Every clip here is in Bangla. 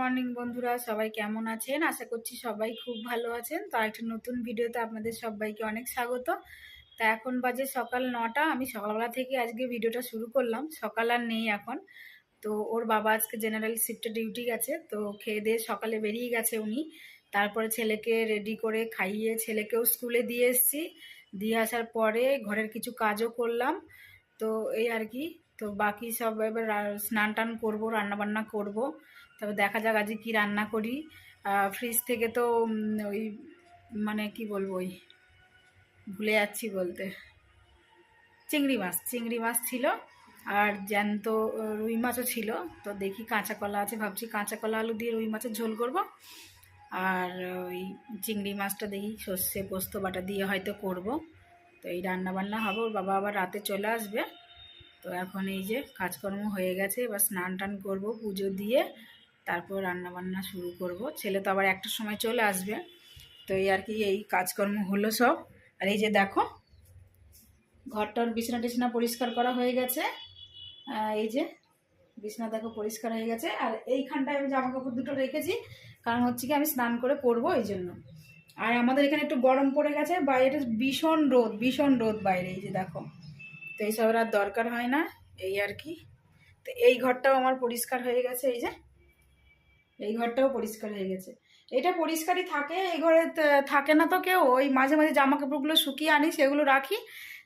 মর্নিং বন্ধুরা, সবাই কেমন আছেন? আশা করছি সবাই খুব ভালো আছেন। তো একটা নতুন ভিডিওতে আপনাদের সবাইকে অনেক স্বাগত। তা এখন বাজে সকাল নটা, আমি সকালবেলা থেকে আজকে ভিডিওটা শুরু করলাম। সকাল আর নেই এখন। তো ওর বাবা আজকে জেনারেল শিফটে ডিউটি গেছে, তো খেয়ে দিয়ে সকালে বেরিয়ে গেছে উনি। তারপরে ছেলেকে রেডি করে খাইয়ে ছেলেকেও স্কুলে দিয়ে এসেছি। দিয়ে আসার পরে ঘরের কিছু কাজও করলাম। তো এই আর কি, তো বাকি সব এবার স্নান টান করব, রান্নাবান্না করব। তবে দেখা যাক আজকে কী রান্না করি। ফ্রিজ থেকে তো ওই মানে কি বলব, ওই ভুলে যাচ্ছি বলতে। চিংড়ি মাছ চিংড়ি মাছ ছিল। আর জ্যান্ত রুই মাছও ছিল। তো দেখি কাঁচা কলা আছে, ভাবছি কাঁচা কলা আলু দিয়ে রুই মাছের ঝোল করব। আর ওই চিংড়ি মাছটা দেখি সর্ষে পোস্ত বাটা দিয়ে হয়তো করব। তো এই রান্না বান্না হবে, ওর বাবা আবার রাতে চলে আসবে। তো এখন এই যে কাজকর্ম হয়ে গেছে, এবার স্নান টান করব পুজো দিয়ে। তারপর রান্না বান্না শুরু করব। ছেলে তো আবার একটা সময় চলে আসবে। তো এই আর কি, এই কাজকর্ম হলো সব। আর এই যে দেখো, ঘরটার বিছানা টিছানা পরিষ্কার করা হয়ে গেছে। এই যে বিছানা দেখো পরিষ্কার হয়ে গেছে। আর এইখানটায় আমি জামা কাপড় দুটো রেখেছি। কারণ হচ্ছে কি, আমি স্নান করে পরবো এই জন্য। আর আমাদের এখানে একটু গরম পড়ে গেছে। বাইরে ভীষণ রোদ ভীষণ রোদ বাইরে, এই যে দেখো। তো এইসবের আর দরকার হয় না, এই আর কি। তো এই ঘরটাও আমার পরিষ্কার হয়ে গেছে, এই যে। এই ঘরটাও পরিষ্কার হয়ে গেছে। এটা পরিষ্কারই থাকে, এই ঘরে থাকে না তো কেউ। ওই মাঝে মাঝে জামা কাপড়গুলো শুকিয়ে আনি, সেগুলো রাখি।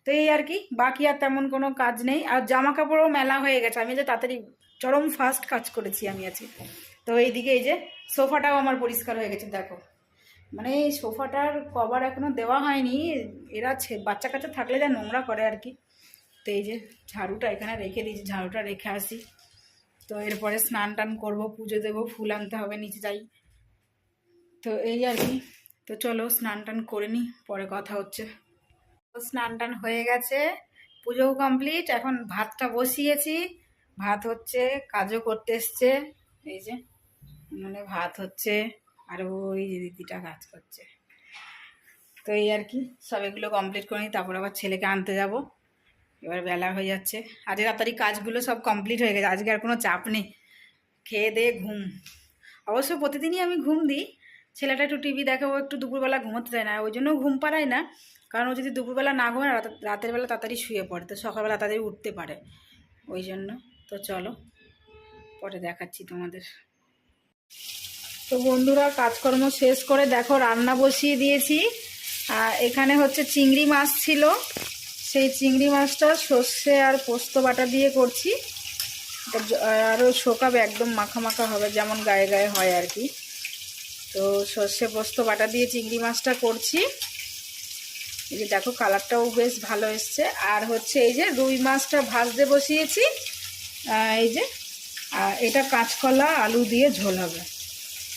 তো এই আর কি, বাকি আর তেমন কোনো কাজ নেই। আর জামা কাপড়ও মেলা হয়ে গেছে। আমি যে তাড়াতাড়ি চরম ফাস্ট কাজ করেছি আমি আজকে। তো এইদিকে এই যে সোফাটাও আমার পরিষ্কার হয়ে গেছে, দেখো। মানে এই সোফাটার কভার এখনও দেওয়া হয়নি। এরা বাচ্চা কাচ্চা থাকলে যা নোংরা করে আর কি। তো এই যে ঝাড়ুটা এখানে রেখে দিয়েছি, ঝাড়ুটা রেখে আসি। তো এরপরে স্নান টান করব, পুজো দেবো, ফুল আনতে হবে, নিচে যাই। তো এই আর কি। তো চলো স্নান টান করে নিই পরে কথা হচ্ছে। তো স্নান টান হয়ে গেছে, পুজোও কমপ্লিট এখন ভাতটা বসিয়েছি। ভাত হচ্ছে, কাজও করতে এসছে। এই যে মানে ভাত হচ্ছে, আর ওই যে দিদিটা কাজ করছে। তো এই আর কি, সব এগুলো কমপ্লিট করে নিই তারপর আবার ছেলেকে আনতে যাব। এবার বেলা হয়ে যাচ্ছে। আজকে তাড়াতাড়ি কাজগুলো সব কমপ্লিট হয়ে গেছে। আজকে আর কোনো চাপ নেই। খেয়ে দিয়ে ঘুম। অবশ্য প্রতিদিনই আমি ঘুম দিই। ছেলেটা একটু টিভি দেখে, ও একটু দুপুরবেলা ঘুমোতে চায় না। ওই জন্য ঘুম পাড়ায় না। কারণ ও যদি দুপুরবেলা না ঘুমায়, রাত- রাতের বেলা তাড়াতাড়ি শুয়ে পড়ে। তো সকালবেলা তাড়াতাড়ি উঠতে পারে। ওই জন্য। তো চলো, পরে দেখাচ্ছি তোমাদের। তো বন্ধুরা, কাজকর্ম শেষ করে দেখো, রান্না বসিয়ে দিয়েছি। এখানে হচ্ছে চিংড়ি মাছ ছিল। সেই চিংড়ি মাছটা সর্ষে আর পোস্ত বাটা দিয়ে করছি। আরও শোকাবে, একদম মাখা মাখা হবে, যেমন গায়ে গায়ে হয় আর কি। তো সর্ষে পোস্ত বাটা দিয়ে চিংড়ি মাছটা করছি। এই যে দেখো, কালারটাও বেশ ভালো এসছে। আর হচ্ছে এই যে রুই মাছটা ভাজতে বসিয়েছি। এই যে এটা কাঁচকলা, আলু দিয়ে ঝোল হবে।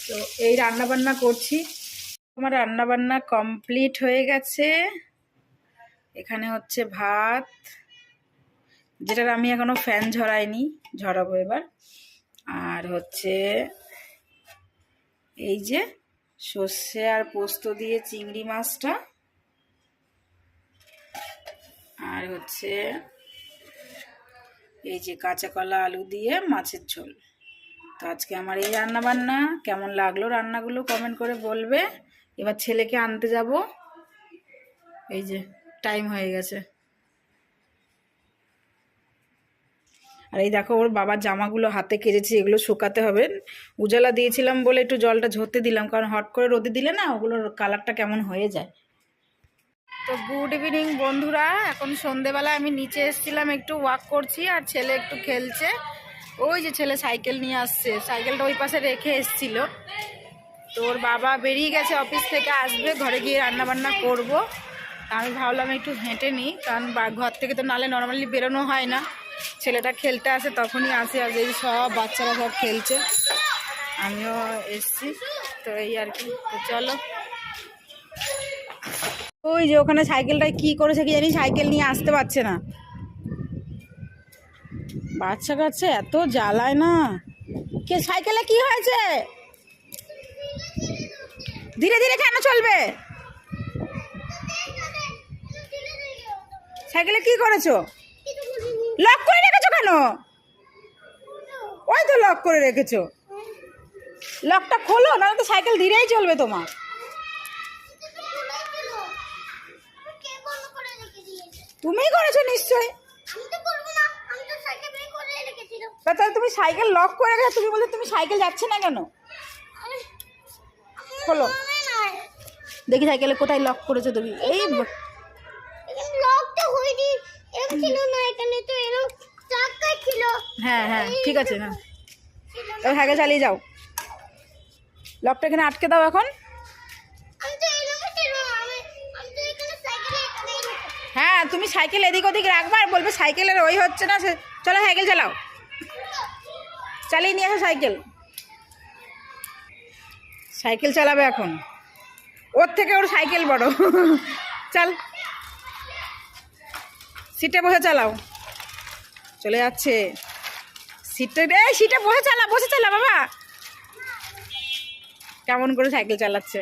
তো এই রান্নাবান্না করছি। আমার রান্না বান্না কমপ্লিট হয়ে গেছে। এখানে হচ্ছে ভাত, যেটার আমি এখনও ফ্যান ঝরাইনি, ঝরাবো এবার। আর হচ্ছে এই যে সর্ষে আর পোস্ত দিয়ে চিংড়ি মাছটা। আর হচ্ছে এই যে কাঁচা কলা আলু দিয়ে মাছের ঝোল। তো আজকে আমার এই রান্না বান্না কেমন লাগল রান্নাগুলো কমেন্ট করে বলবে। এবার ছেলেকে আনতে যাব। এই যে টাইম হয়ে গেছে। আর এই দেখো, ওর বাবার জামাগুলো হাতে কেচেছি, এগুলো শুকাতে হবে। উজালা দিয়েছিলাম বলে একটু জলটা ঝরতে দিলাম, কারণ হট করে রোদে দিলে না ওগুলোর কালারটা কেমন হয়ে যায়। তো গুড ইভিনিং বন্ধুরা, এখন সন্ধেবেলা আমি নিচে এসেছিলাম, একটু ওয়াক করছি আর ছেলে একটু খেলছে। ওই যে ছেলে সাইকেল নিয়ে আসছে, সাইকেলটা ওই পাশে রেখে এসছিল। তো ওর বাবা বেরিয়ে গেছে অফিস থেকে, আসবে, ঘরে গিয়ে রান্না বান্না করব। আমি ভাবলাম একটু হেঁটে নিই, কারণ ঘর থেকে তো নালে নর্মালি বেরোনো হয় না। ছেলেটা খেলতে আসে তখনই আসে আর এই সব বাচ্চারা সব খেলছে। আমিও এসছি, তো এই আর কি, তো চলো। ওই যে ওখানে সাইকেলটায় কি করেছে কি জানি সাইকেল নিয়ে আসতে পারছে না। বাচ্চা কাচ্চা এত জ্বালায় না। কে, সাইকেলে কি হয়েছে? ধীরে ধীরে কেন চলবে? সাইকেলে কি করেছ? লক করে রেখেছো কেন? ওই তো লক করে রেখেছো। লকটা খোলো না তো সাইকেল ধীরেই চলবে তোমার। তুমিই করেছ নিশ্চয়ই। আমি তো করব না আমি তো সাইকেল বের করে রেখেছিলাম তা তাহলে তুমি সাইকেল লক করে গেছো তুমি বলতে তুমি সাইকেল যাচ্ছে না কেন? খোলো। দেখি সাইকেলে কোথায় লক করেছ তুমি। এই ব- এখানে লকটা হয়নি এরকম ছিল না এখানে তো এরকম চাকা ছিল। হ্যাঁ হ্যাঁ ঠিক আছে না। এবার সাইকেল চালিয়ে যাও। লকটা এখানে আটকে দাও এখন। হ্যাঁ তুমি সাইকেল এদিক ওদিক রাখবা আর বলবে সাইকেলের ওই হচ্ছে না সে চলো সাইকেল চালাও। চালিয়ে নিয়ে আসো সাইকেল। সাইকেল চালাবে এখন। ওর থেকে ওর সাইকেল বড়। চল। সিটে বসে চালাও। চলে যাচ্ছে। সিটে সিটে বসে চালা বসে চালা বাবা। কেমন করে সাইকেল চালাচ্ছে।